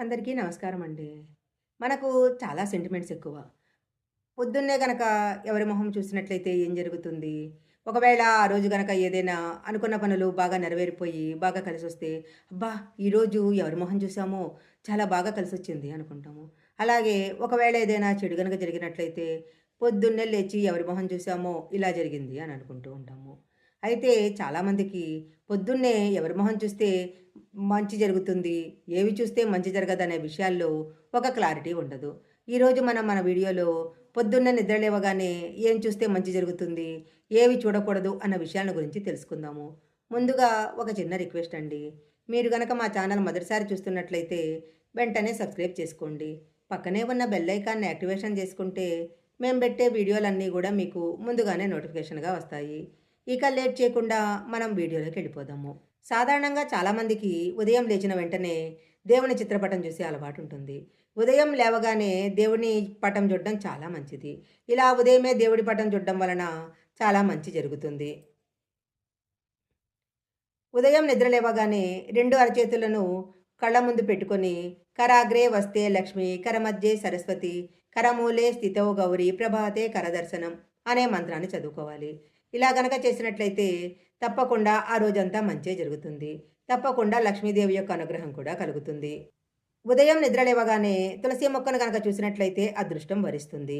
అందరికీ నమస్కారం అండి. మనకు చాలా సెంటిమెంట్స్ ఎక్కువ. పొద్దున్నే గనక ఎవరి మొహం చూసినట్లయితే ఏం జరుగుతుంది? ఒకవేళ ఆ రోజు గనక ఏదైనా అనుకున్న పనులు బాగా నెరవేరిపోయి, బాగా కలిసి వస్తే అబ్బా! ఈరోజు ఎవరి మొహం చూసామో చాలా బాగా కలిసి వచ్చింది అనుకుంటాము. అలాగే ఒకవేళ ఏదైనా చెడు గనక జరిగినట్లయితే, పొద్దున్నే లేచి ఎవరి మొహం చూసామో ఇలా జరిగింది అని అనుకుంటూ ఉంటాము. అయితే చాలామందికి పొద్దున్నే ఎవరి మొహం చూస్తే మంచి జరుగుతుంది, ఏవి చూస్తే మంచి జరగదనే విషయాల్లో ఒక క్లారిటీ ఉండదు. ఈరోజు మనం మన వీడియోలో పొద్దున్న నిద్ర లేవగానే ఏం చూస్తే మంచి జరుగుతుంది, ఏవి చూడకూడదు అన్న విషయాల గురించి తెలుసుకుందాము. ముందుగా ఒక చిన్న రిక్వెస్ట్ అండి. మీరు గనక మా ఛానల్ మొదటిసారి చూస్తున్నట్లయితే వెంటనే సబ్స్క్రైబ్ చేసుకోండి. పక్కనే ఉన్న బెల్ ఐకాన్‌ని యాక్టివేషన్ చేసుకుంటే మేము పెట్టే వీడియోలన్నీ కూడా మీకు ముందుగానే నోటిఫికేషన్‌గా వస్తాయి. ఇక లేట్ చేయకుండా మనం వీడియోలోకి వెళ్ళిపోదాము. సాధారణంగా చాలామందికి ఉదయం లేచిన వెంటనే దేవుని చిత్రపటం చూసే అలవాటు ఉంటుంది. ఉదయం లేవగానే దేవుని పటం చూడడం చాలా మంచిది. ఇలా ఉదయమే దేవుడి పటం చూడడం వలన చాలా మంచి జరుగుతుంది. ఉదయం నిద్ర లేవగానే రెండు అరచేతులను కళ్ళ ముందు పెట్టుకొని కరాగ్రే వస్తే లక్ష్మి, కరమధ్యే సరస్వతి, కరమూలే స్థితో గౌరి, ప్రభాతే కరదర్శనం అనే మంత్రాన్ని చదువుకోవాలి. ఇలా గనక చేసినట్లయితే తప్పకుండా ఆ రోజంతా మంచే జరుగుతుంది. తప్పకుండా లక్ష్మీదేవి యొక్క అనుగ్రహం కూడా కలుగుతుంది. ఉదయం నిద్ర లేవగానే తులసి మొక్కను కనుక చూసినట్లయితే అదృష్టం వరిస్తుంది.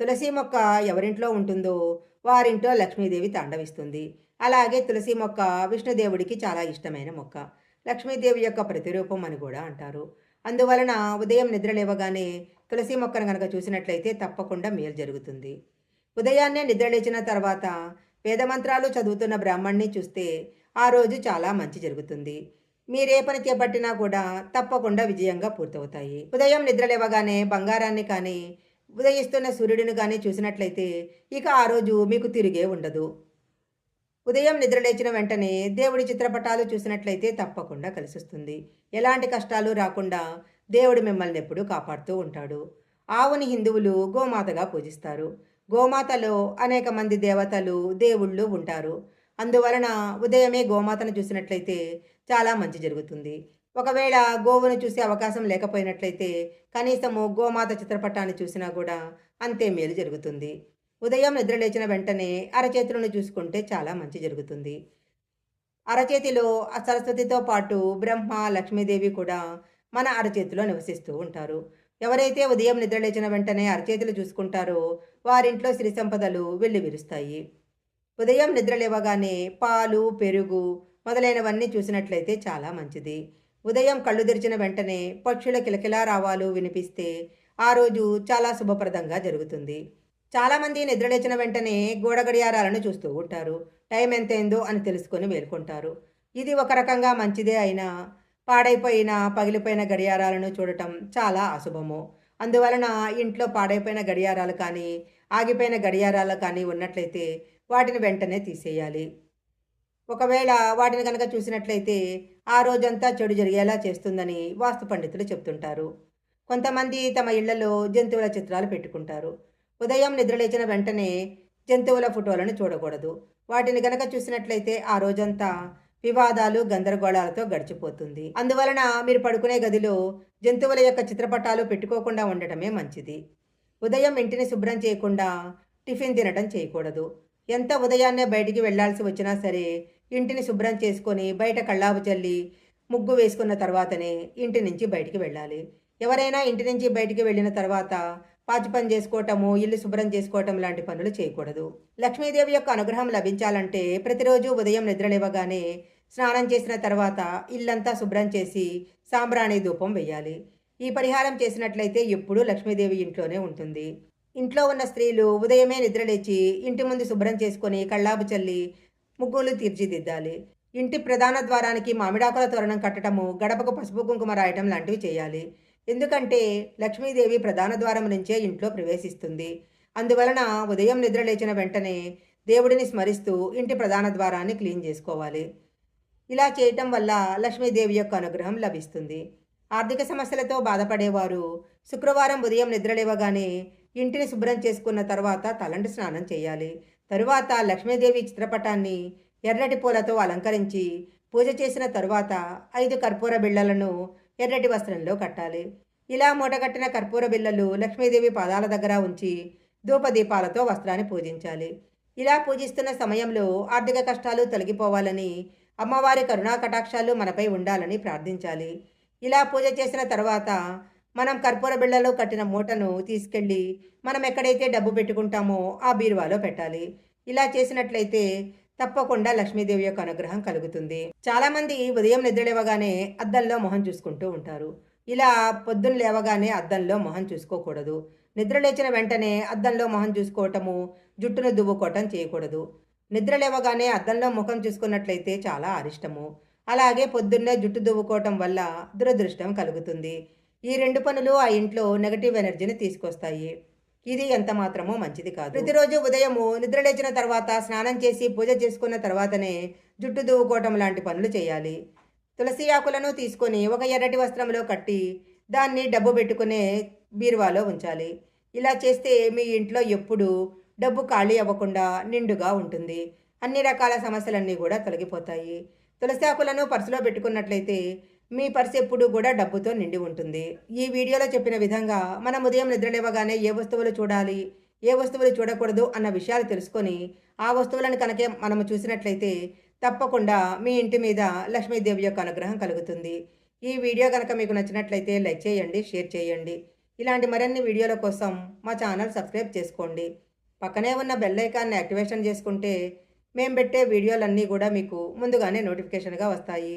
తులసి మొక్క ఎవరింట్లో ఉంటుందో వారింట్లో లక్ష్మీదేవి తాండవిస్తుంది. అలాగే తులసి మొక్క విష్ణుదేవుడికి చాలా ఇష్టమైన మొక్క. లక్ష్మీదేవి యొక్క ప్రతిరూపం అని కూడా అంటారు. అందువలన ఉదయం నిద్ర లేవగానే తులసి మొక్కను కనుక చూసినట్లయితే తప్పకుండా మేలు జరుగుతుంది. ఉదయాన్నే నిద్ర లేచిన తర్వాత వేదమంత్రాలు చదువుతున్న బ్రాహ్మణ్ణి చూస్తే ఆ రోజు చాలా మంచి జరుగుతుంది. మీరే పని చేపట్టినా కూడా తప్పకుండా విజయంగా పూర్తవుతాయి. ఉదయం నిద్ర లేవగానే బంగారాన్ని కానీ, ఉదయిస్తున్న సూర్యుడిని కానీ చూసినట్లయితే ఇక ఆ రోజు మీకు తిరిగే ఉండదు. ఉదయం నిద్ర లేచిన వెంటనే దేవుడి చిత్రపటాలు చూసినట్లయితే తప్పకుండా కలిసిస్తుంది ఎలాంటి కష్టాలు రాకుండా దేవుడు మిమ్మల్ని ఎప్పుడూ కాపాడుతూ ఉంటాడు. ఆవుని హిందువులు గోమాతగా పూజిస్తారు. గోమాతలో అనేక మంది దేవతలు, దేవుళ్ళు ఉంటారు. అందువలన ఉదయమే గోమాతను చూసినట్లయితే చాలా మంచి జరుగుతుంది. ఒకవేళ గోవును చూసే అవకాశం లేకపోయినట్లయితే కనీసము గోమాత చిత్రపటాన్ని చూసినా కూడా అంతే మేలు జరుగుతుంది. ఉదయం నిద్ర లేచిన వెంటనే అరచేతులను చూసుకుంటే చాలా మంచి జరుగుతుంది. అరచేతిలో ఆ సరస్వతితో పాటు బ్రహ్మ, లక్ష్మీదేవి కూడా మన అరచేతిలో నివసిస్తూ ఉంటారు. ఎవరైతే ఉదయం నిద్ర లేచిన వెంటనే అరచేతులు చూసుకుంటారో వారింట్లో సిరి సంపదలు వెల్లివిరుస్తాయి. ఉదయం నిద్ర లేవగానే పాలు, పెరుగు మొదలైనవన్నీ చూసినట్లయితే చాలా మంచిది. ఉదయం కళ్ళు తెరిచిన వెంటనే పక్షుల కిలకిలారావాలు వినిపిస్తే ఆ రోజు చాలా శుభప్రదంగా జరుగుతుంది. చాలామంది నిద్ర లేచిన వెంటనే గోడ గడియారాలను చూస్తూ ఉంటారు. టైం ఎంతైందో అని తెలుసుకొని మేల్కొంటారు ఇది ఒక రకంగా మంచిదే అయినా పాడైపోయిన, పగిలిపోయిన గడియారాలను చూడటం చాలా అశుభము. అందువలన ఇంట్లో పాడైపోయిన గడియారాలు కానీ, ఆగిపోయిన గడియారాలు కానీ ఉన్నట్లయితే వాటిని వెంటనే తీసేయాలి. ఒకవేళ వాటిని కనుక చూసినట్లయితే ఆ రోజంతా చెడు జరిగేలా చేస్తుందని వాస్తు పండితులు చెప్తుంటారు. కొంతమంది తమ ఇళ్ళలో జంతువుల చిత్రాలు పెట్టుకుంటారు. ఉదయం నిద్రలేచిన వెంటనే జంతువుల ఫోటోలను చూడకూడదు. వాటిని గనక చూసినట్లయితే ఆ రోజంతా వివాదాలు, గందరగోళాలతో గడిచిపోతుంది. అందువలన మీరు పడుకునే గదిలో జంతువుల యొక్క చిత్రపటాలు పెట్టుకోకుండా ఉండటమే మంచిది. ఉదయం ఇంటిని శుభ్రం చేయకుండా టిఫిన్ తినటం చేయకూడదు. ఎంత ఉదయాన్నే బయటికి వెళ్ళాల్సి వచ్చినా సరే ఇంటిని శుభ్రం చేసుకొని బయట కళ్ళాపు చల్లి ముగ్గు వేసుకున్న తర్వాతనే ఇంటి నుంచి బయటికి వెళ్ళాలి. ఎవరైనా ఇంటి నుంచి బయటికి వెళ్ళిన తర్వాత పాచి పని చేసుకోవటము, ఇల్లు శుభ్రం చేసుకోవటం లాంటి పనులు చేయకూడదు. లక్ష్మీదేవి యొక్క అనుగ్రహం లభించాలంటే ప్రతిరోజు ఉదయం నిద్ర లేవగానే స్నానం చేసిన తర్వాత ఇల్లంతా శుభ్రం చేసి సాంబ్రాణి ధూపం వెయ్యాలి. ఈ పరిహారం చేసినట్లయితే ఎప్పుడూ లక్ష్మీదేవి ఇంట్లోనే ఉంటుంది. ఇంట్లో ఉన్న స్త్రీలు ఉదయమే నిద్రలేచి ఇంటి ముందు శుభ్రం చేసుకొని కళ్ళాపు చల్లి ముగ్గులు తీర్చిదిద్దాలి. ఇంటి ప్రధాన ద్వారానికి మామిడాకుల తోరణం కట్టడము గడపకు పసుపు కుంకుమ రాయటం లాంటివి చేయాలి. ఎందుకంటే లక్ష్మీదేవి ప్రధాన ద్వారం నుంచే ఇంట్లో ప్రవేశిస్తుంది. అందువలన ఉదయం నిద్ర లేచిన వెంటనే దేవుడిని స్మరిస్తూ ఇంటి ప్రధాన ద్వారాన్ని క్లీన్ చేసుకోవాలి. ఇలా చేయటం వల్ల లక్ష్మీదేవి యొక్క అనుగ్రహం లభిస్తుంది. ఆర్థిక సమస్యలతో బాధపడేవారు శుక్రవారం ఉదయం నిద్ర లేవగానే ఇంటిని శుభ్రం చేసుకున్న తర్వాత తలంటు స్నానం చేయాలి. తరువాత లక్ష్మీదేవి చిత్రపటాన్ని ఎర్రటి పూలతో అలంకరించి పూజ చేసిన తరువాత ఐదు కర్పూర బిళ్ళలను ఎర్రటి వస్త్రంలో కట్టాలి. ఇలా మూటగట్టిన కర్పూర బిళ్ళలు లక్ష్మీదేవి పాదాల దగ్గర ఉంచి ధూపదీపాలతో వస్త్రాన్ని పూజించాలి. ఇలా పూజిస్తున్న సమయంలో ఆర్థిక కష్టాలు తొలగిపోవాలని అమ్మవారి కరుణా కటాక్షాలు మనపై ఉండాలని ప్రార్థించాలి. ఇలా పూజ చేసిన తర్వాత మనం కర్పూర బిళ్ళలో కట్టిన మూటను తీసుకెళ్ళి మనం ఎక్కడైతే డబ్బు పెట్టుకుంటామో ఆ బీరువాలో పెట్టాలి. ఇలా చేసినట్లయితే తప్పకుండా లక్ష్మీదేవి యొక్క అనుగ్రహం కలుగుతుంది. చాలామంది ఉదయం నిద్రలేవగానే అద్దంలో మొహం చూసుకుంటూ ఉంటారు. ఇలా పొద్దున్న లేవగానే అద్దంలో మొహం చూసుకోకూడదు. నిద్ర లేచిన వెంటనే అద్దంలో మొహం చూసుకోవటము జుట్టును దువ్వుకోవటం చేయకూడదు. నిద్ర లేవగానే అద్దంలో ముఖం చూసుకున్నట్లయితే చాలా అరిష్టము. అలాగే పొద్దున్నే జుట్టు దువ్వుకోవటం వల్ల దురదృష్టం కలుగుతుంది. ఈ రెండు పనులు ఆ ఇంట్లో నెగటివ్ ఎనర్జీని తీసుకొస్తాయి. ఇది ఎంత మాత్రమో మంచిది కాదు. ప్రతిరోజు ఉదయము నిద్ర లేచిన తర్వాత స్నానం చేసి పూజ చేసుకున్న తర్వాతనే జుట్టు దువ్వుకోవటం లాంటి పనులు చేయాలి. తులసి ఆకులను తీసుకొని ఒక ఎర్రటి వస్త్రంలో కట్టి దాన్ని డబ్బు పెట్టుకునే బీరువాలో ఉంచాలి. ఇలా చేస్తే మీ ఇంట్లో ఎప్పుడు డబ్బు ఖాళీ అవ్వకుండా నిండుగా ఉంటుంది. అన్ని రకాల సమస్యలన్నీ కూడా తొలగిపోతాయి. తులసి ఆకులను పర్సులో పెట్టుకున్నట్లయితే మీ పర్సు ఎప్పుడు కూడా డబ్బుతో నిండి ఉంటుంది. ఈ వీడియోలో చెప్పిన విధంగా మనం ఉదయం నిద్రలేవగానే ఏ వస్తువులు చూడాలి ఏ వస్తువులు చూడకూడదు అన్న విషయాలు తెలుసుకొని ఆ వస్తువులను కనుక మనము చూసినట్లయితే తప్పకుండా మీ ఇంటి మీద లక్ష్మీదేవి యొక్క అనుగ్రహం కలుగుతుంది. ఈ వీడియో కనుక మీకు నచ్చినట్లయితే లైక్ చేయండి షేర్ చేయండి. ఇలాంటి మరిన్ని వీడియోల కోసం మా ఛానల్ సబ్స్క్రైబ్ చేసుకోండి. పక్కనే ఉన్న బెల్ ఐకాన్ని యాక్టివేషన్ చేసుకుంటే మేము పెట్టే వీడియోలన్నీ కూడా మీకు ముందుగానే నోటిఫికేషన్గా వస్తాయి.